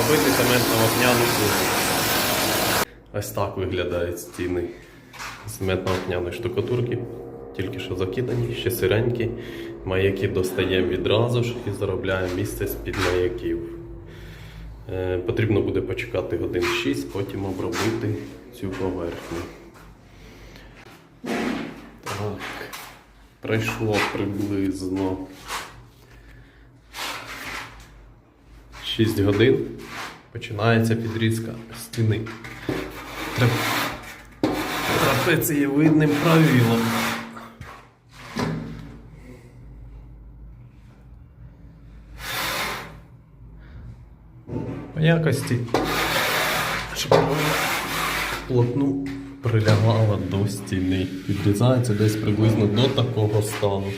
обробити цементно-вапняну плитку. Ось так виглядають стіни цементно-вапняної штукатурки. Тільки що закидані, ще сиренькі. Маяки достаємо відразу ж і заробляємо місце з-під маяків. Е, потрібно буде почекати годин 6, потім обробити цю поверхню. Так, пройшло приблизно 6 годин. Починається підрізка стіни. Трап... Трапецієвидним правилом. По якості, щоб плотну прилягала до стіни. Підрізається десь приблизно до такого стану.